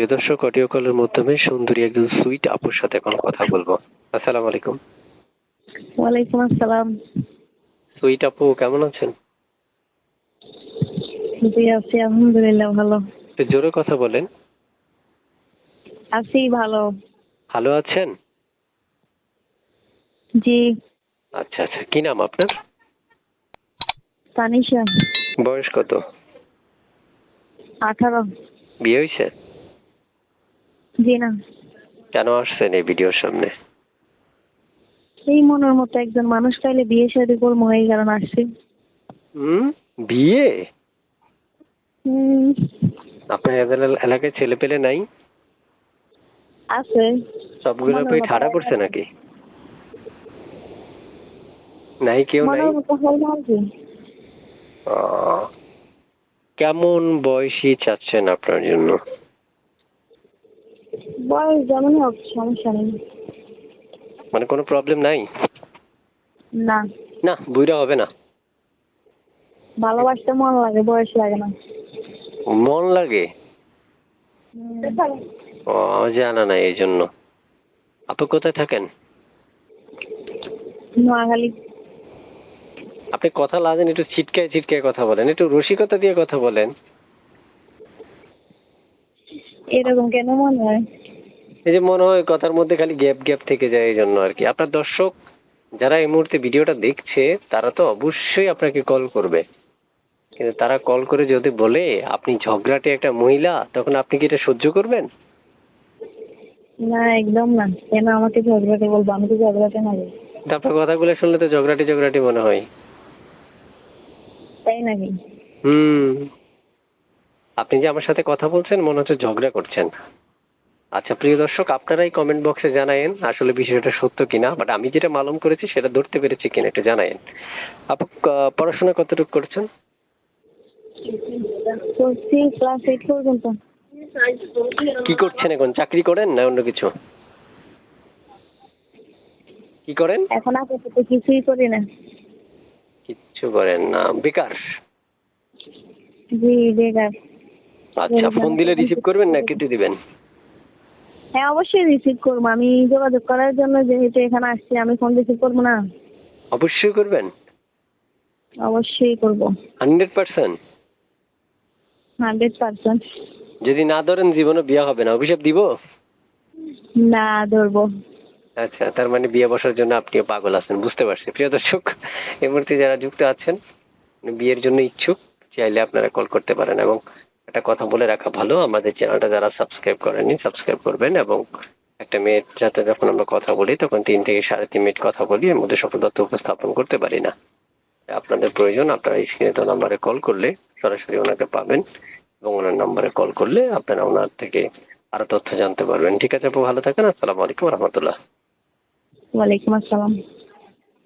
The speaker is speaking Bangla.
প্রিয় দর্শক অডিও কলের মাধ্যমে সুন্দরী একজন সুইট আপুর সাথে এখন কথা বলব। আসসালামু আলাইকুম। ওয়ালাইকুম আসসালাম। সুইট আপু কেমন আছেন? জি আছি আলহামদুলিল্লাহ ভালো। একটু জোরে কথা বলেন। আছি ভালো। ভালো আছেন? জি। আচ্ছা আচ্ছা কি নাম আপনার? তানিশা। বয়স কত? আঠারো। বিয়ে হয়েছে জি না। কেন আসছেন এই ভিডিওর সামনে? এই মনের মতো একজন মানুষ পাইলে বিয়ে শাদী করব এই কারণে আসছি। হুম? বিয়ে? হুম, আপনার এলাকায়- ছেলে পেলে নাই? আছে। সবগুলো মতো ঠাড়া করছে নাকি? নাই কেউ নাই? কি। কেমন বয়সী চাচ্ছেন আপনার জন্য? বয়স যেমন হোক সমস্যা নেই। মানে কোনো প্রবলেম নাই? না। না বুইরা হবে না? ভালোবাসতে মন লাগে বয়স লাগে না। মন লাগে? ও জানা নাই এই জন্য। আপনি কোথায় থাকেন? নোয়াখালী। আপনি কথা লাগেন একটু ছিটকায় ছিটকায় কথা বলেন একটু রসিকতা দিয়ে কথা বলেন। এরকম কেন মনে হয়? এই যে মনে হয় কথার মধ্যে খালি গ্যাপ গ্যাপ থেকে যায় এই জন্য আর কি আপনার দর্শক যারা এই মুহূর্তে ভিডিওটা দেখছে তারা তো অবশ্যই আপনাকে কল করবে। কিন্তু তারা কল করে যদি বলে আপনি ঝগড়াটে একটা মহিলা তখন আপনি কি এটা সহ্য করবেন? না একদম না। কেন আমাকে ঝগড়াতে বলব? আমি তো ঝগড়াতে না আপনার কথাগুলো শুনলে তো ঝগড়াটে ঝগড়াটে মনে হয়। তাই নাকি? হুম। আপনি যে আমার সাথে কথা বলছেন মনে হচ্ছে ঝগড়া করছেন। আচ্ছা প্রিয় দর্শক আপনারাই কমেন্ট বক্সে জানায়েন আসলে বিষয়টা সত্য কিনা বাট আমি যেটা মালুম করেছি সেটা ধরতে পেরেছি কিনা একটু জানায়েন। আপু পড়াশোনা কতটুকু করছেন? করছি ক্লাস এইট পর্যন্ত কি করছেন এখন? চাকরি করেন না অন্য কিছু? কি করেন? এখন আপাতত কিছুই করি না। কিচ্ছু করেন না। বেকার? জি বেকার। আচ্ছা ফোন দিলে রিসিভ করবেন না কেটে দিবেন? হ্যাঁ অবশ্যই রিসিভ করব। আমি যোগাযোগ করার জন্য যেহেতু এখানে আসছি আমি ফোন রিসিভ করব না। অবশ্যই করবেন। অবশ্যই করব। Hundred percent? Hundred percent. যদি না ধরেন জীবনে বিয়ে হবে না। অভিশাপ দিব? না ধরবো। আচ্ছা তার মানে বিয়ে বসার জন্য আপনিও পাগল আছেন বুঝতে পারছি। প্রিয় দর্শক এই মুহূর্তে যারা যুক্ত আছেন বিয়ের জন্য ইচ্ছুক চাইলে আপনারা কল করতে পারেন এবং একটা কথা বলে রাখা ভালো। আমাদের চ্যানেলটা যারা সাবস্ক্রাইব করেনি সাবস্ক্রাইব করবেন এবং একটা মেয়ের সাথে যখন আমরা কথা বলি, তখন তিন থেকে সাড়ে তিন মিনিট কথা বলি, এর মধ্যে সকল তথ্য উপস্থাপন করতে পারি না। আপনাদের প্রয়োজন, আপনারা স্ক্রিনে তো নাম্বারে কল করলে সরাসরি ওনাকে পাবেন এবং ওনার নাম্বারে কল করলে আপনারা ওনার থেকে আরও তথ্য জানতে পারবেন। ঠিক আছে আপু, ভালো থাকেন। আসসালামু আলাইকুম রহমতুল্লাহ। ওয়ালাইকুম আসসালাম।